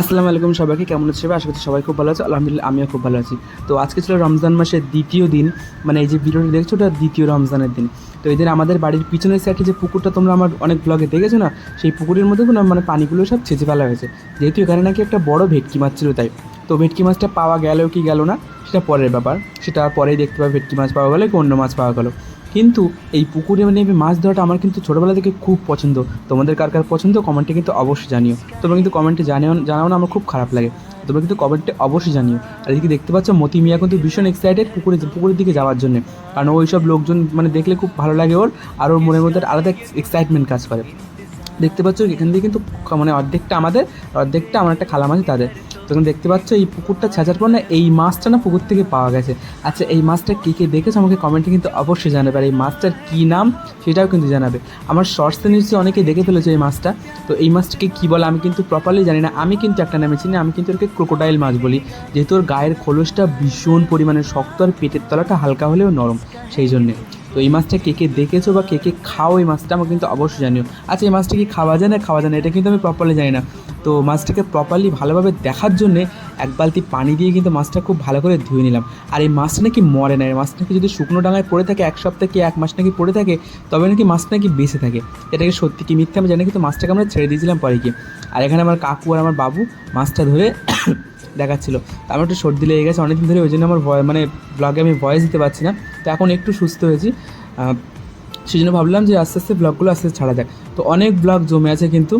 আসসালামু আলাইকুম সবাইকে, কেমন আছে সবাই? আশা করছি সবাই খুব ভালো আছে। আলহামদুলিল্লাহ, আমিও খুব ভালো আছি। তো আজকে ছিল রমজান মাসের দ্বিতীয় দিন। মানে এই যে ভিডিওটা দেখছ, ওটা দ্বিতীয় রমজানের দিন। তো এই দিন আমাদের বাড়ির পিছনের সাইডে যে পুকুরটা তোমরা আমার অনেক ব্লগে দেখেছ না, সেই পুকুরের মধ্যে না মানে পানিগুলো সব ছেঁচে ফেলা হয়েছে। যেহেতু এখানে নাকি একটা বড় ভেটকি মাছ ছিল তাই। তো ভেটকি মাছটা পাওয়া গেল কি গেল না, সেটা পরের ব্যাপার। সেটা পরেই দেখতে পাবে ভেটকি মাছ পাওয়া গেলো কি অন্য মাছ পাওয়া গেলো। কিন্তু এই পুকুরে নেমে মাছ ধরাটা আমার কিন্তু ছোটোবেলা থেকে খুব পছন্দ। তোমাদের কার কার পছন্দ? কমেন্টে কিন্তু অবশ্যই জানিও। তোমরা কিন্তু কমেন্টে জানিও, জানাও না, আমার খুব খারাপ লাগে। তোমরা কিন্তু কমেন্টে অবশ্যই জানিও। আর এদিকে দেখতে পাচ্ছ, মতি মিয়া কিন্তু ভীষণ এক্সাইটেড পুকুরে, পুকুরের দিকে যাওয়ার জন্য। কারণ ওই সব লোকজন মানে দেখলে খুব ভালো লাগে ওর, আর ওর মনের মধ্যে আলাদা এক্সাইটমেন্ট কাজ করে। দেখতে পাচ্ছ, এখান থেকে কিন্তু মানে অর্ধেকটা আমাদের, অর্ধেকটা আমার একটা খালা মাছ তাদের। তখন দেখতে পাচ্ছ, এই পুকুরটা ছেঁচার পর না এই মাছটা না পুকুর থেকে পাওয়া গেছে। আচ্ছা এই মাছটা কে কে দেখেছ আমাকে কমেন্টে কিন্তু অবশ্যই জানাবে। আর এই মাছটার কী নাম সেটাও কিন্তু জানাবে। আমার শর্টসে নিশ্চয়ই অনেকে দেখে ফেলেছে এই মাছটা। তো এই মাছটাকে কী বলে আমি কিন্তু প্রপারলি জানি না। আমি কিন্তু একটা নামে চিনি, আমি কিন্তু ওকে ক্রোকোডাইল মাছ বলি। যেহেতু ওর গায়ের খোলসটা ভীষণ পরিমাণে শক্ত আর পেটের তলাটা হালকা হলেও নরম, সেই জন্যে। তো এই মাছটা কে কে দেখেছ বা কে কে খাও এই মাছটা আমাকে কিন্তু অবশ্যই জানিও। আচ্ছা এই মাছটা কি খাওয়া যায় না? খাওয়া যায় না, এটা কিন্তু আমি প্রপারলি জানি না। তো মাছটাকে প্রপারলি ভালোভাবে দেখার জন্যে এক বালতি পানি দিয়ে কিন্তু মাছটা খুব ভালো করে ধুয়ে নিলাম। আর এই মাছটা নাকি মরে না, এই মাছটা নাকি যদি শুকনো ডাঙায় পড়ে থাকে, এক সপ্তাহ কি এক মাস নাকি পড়ে থাকে, তবে নাকি মাছটা নাকি বেঁচে থাকে। এটাকে সত্যি কি মিথ্যা আমি জানি কিন্তু মাছটাকে আমরা ছেড়ে দিয়েছিলাম পরে কি আর এখানে আমার কাকু আর আমার বাবু মাছটা ধরে দেখাচ্ছিল। আমার একটু সর্দি লেগে গেছে, অনেকদিন ধরে ওই জন্য আমার মানে ব্লগে আমি ভয়েস দিতে পারছি না। তো এখন একটু সুস্থ হয়েছি। সেই জন্য ভাবলাম যে আস্তে আস্তে ব্লগগুলো আস্তে ছাড়া যাক। তো অনেক ব্লগ জমে আছে কিন্তু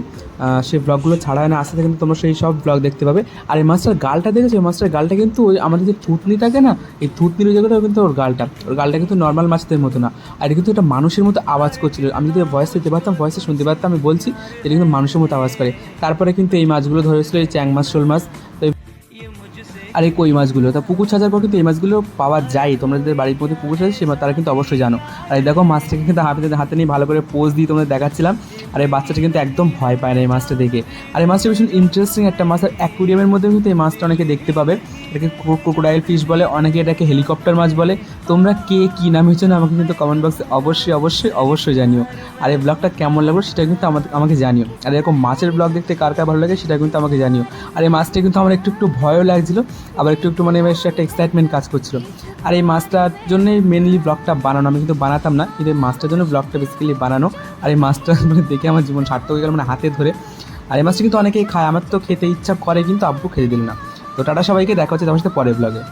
সেই ব্লগগুলো ছাড়া হয় না, আস্তে কিন্তু তোমরা সেই সব ব্লগ দেখতে পাবে। আর এই মাছটার গালটা দেখেছ? এই মাছটার গালটা কিন্তু ওই আমাদের যে থুতনি থাকে না, এই থুতনির ওই জায়গাটাও কিন্তু ওর গালটা। ওর গালটা কিন্তু নর্মাল মাছদের মতো না। আর এটা কিন্তু একটা মানুষের মতো আওয়াজ করছিল। আমি যদি ভয়েস দিতে পারতাম ভয়েসে শুনতে পারতাম, আমি বলছি, এটা কিন্তু মানুষের মতো আওয়াজ করে। তারপরে কিন্তু এই মাছগুলো ধরেছিল, এই চ্যাং মাছ শোল মাছ তো আর এই কই মাছগুলো? তা পুকুর ছাঁচার পর কিন্তু এই মাছগুলো পাওয়া যায়। তোমরা যাদের বাড়ির মধ্যে পুকুর ছাঁচে সে তারা কিন্তু অবশ্যই জানো। আর এই দেখো, মাছটাকে কিন্তু হাতে হাতে নিয়ে ভালো করে পোজ দিয়ে তোমাদের দেখাচ্ছিলাম। আর এই বাচ্চাটা কিন্তু একদম ভয় পায় না এই মাছটা দেখে। আর এই মাছটা ভীষণ ইন্টারেস্টিং একটা মাছ। আর অ্যাকুরিয়ামের মধ্যে কিন্তু এই মাছটা অনেকে দেখতে পাবে। এটাকে ক্রোকোডাইল ফিশ বলে, অনেকে এটাকে হেলিকপ্টার মাছ বলে। তোমরা কে, কী নাম হয়েছে না, আমাকে কিন্তু কমেন্ট বক্সে অবশ্যই অবশ্যই অবশ্যই জানিও। আর এই ব্লগটা কেমন লাগল সেটা কিন্তু আমাকে জানিও। আর এরকম মাছের ব্লগ দেখতে কার কার ভালো লাগে সেটা কিন্তু আমাকে জানিও। আর এই মাছটা কিন্তু আমার একটু একটু ভয়ও লাগছিল। আবার একটু একটু মানে বেশ একটা এক্সাইটমেন্ট কাজ করছিল। আর এই মাছটার জন্যই মেনলি ব্লগটা বানানো, আমি কিন্তু বানাতাম না, কিন্তু এই মাছটার জন্য ব্লগটা বেসিক্যালি বানানো। আর এই মাছটা মানে দেখে আমার জীবন সার্থক হয়ে গেল মানে হাতে ধরে। আর এই মাছটা কিন্তু অনেকেই খায়, আমার তো খেতে ইচ্ছা করে, কিন্তু আব্বু খেতে দিল না। তো টাটা সবাইকে, দেখা হচ্ছে তোমার সাথে পরের ব্লগে